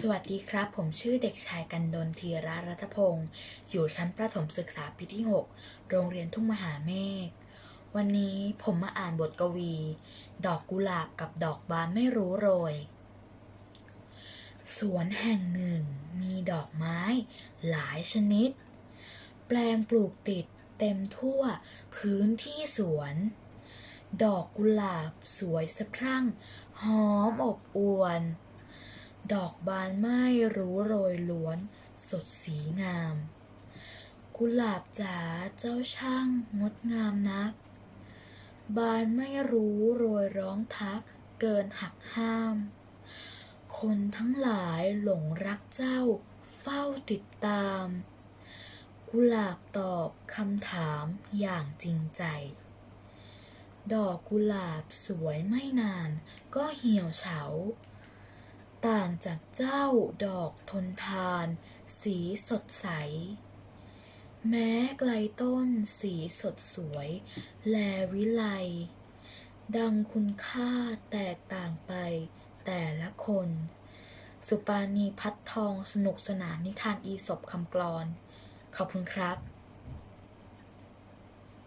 สวัสดีครับ ผมชื่อเด็กชายกันดนทีระรัตพงศ์อยู่ชั้นประถมศึกษาปีที่ 6 โรงเรียนทุ่งมหาเมฆ วันนี้ผมมาอ่านบทกวี ดอกกุหลาบกับดอกบานไม่รู้โรย สวนแห่งหนึ่งมีดอกไม้หลายชนิด แปลงปลูกติดเต็มทั่วพื้นที่สวน ดอกกุหลาบสวยสะพรั่ง หอมอบอวล ดอกบานไม่รู้โรยล้วน สดสีงาม กุหลาบจ๋าเจ้าช่างงดงามนัก บานไม่รู้โรยร้องทัก เกินหักห้าม คนทั้งหลายหลงรักเจ้า เฝ้าติดตาม กุหลาบตอบคำถามอย่างจริงใจ ดอกกุหลาบสวยไม่นานก็เหี่ยวเฉา ต่างจากเจ้าดอกทนทาน สีสดใส แม้ไกลต้นสีสดสวย แลวิไล ดังคุณค่าแตกต่างไปแต่ละคน สุปาณีพัดทองสนุกสนานนิทานอีสบคำกลอน ขอบคุณครับ